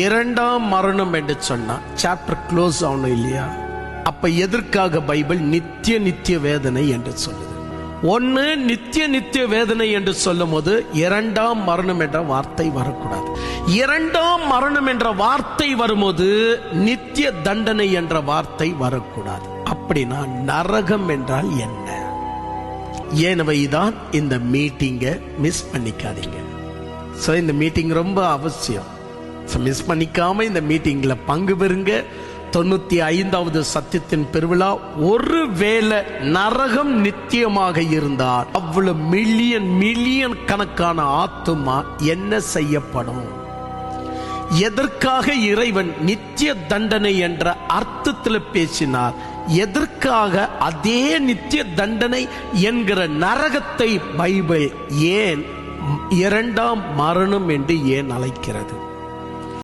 இரண்டாம் மரணம் என்று சொன்னா சாப்டர் க்ளோஸ் ஆகணும் இல்லையா? அப்ப எதற்காக பைபிள் நித்திய நித்திய வேதனை என்று சொல்லுது? ஒன்னு நித்திய நித்திய வேதனை என்று சொல்லும் போது இரண்டாம் மரணம் என்ற வார்த்தை வரக்கூடாது. இரண்டாம் மரணம் என்ற வார்த்தை வரும்போது நித்திய தண்டனை என்ற வார்த்தை வரக்கூடாது. அப்படின்னா நரகம் என்றால் என்ன? ஏனவைதான் தான் இந்த மீட்டிங்கை மிஸ் பண்ணிக்காதீங்க. ஸோ இந்த மீட்டிங் ரொம்ப அவசியம். ஸோ மிஸ் பண்ணிக்காம இந்த மீட்டிங்ல பங்கு பெறுங்க. தொண்ணூத்தி ஐந்தாவது சத்தியத்தின் பெருவிழா ஒருவேளை நரகம் நித்தியமாக இருந்தால் அவ்வளவு மில்லியன் மில்லியன் கணக்கான ஆத்துமா என்ன செய்யப்படும்? எதற்காக இறைவன் நித்திய தண்டனை என்ற அர்த்தத்தில் பேசினார்? எதற்காக அதே நித்திய தண்டனை என்கிற நரகத்தை பைபிள் ஏன் இரண்டாம் மரணம் என்று ஏன் அழைக்கிறது?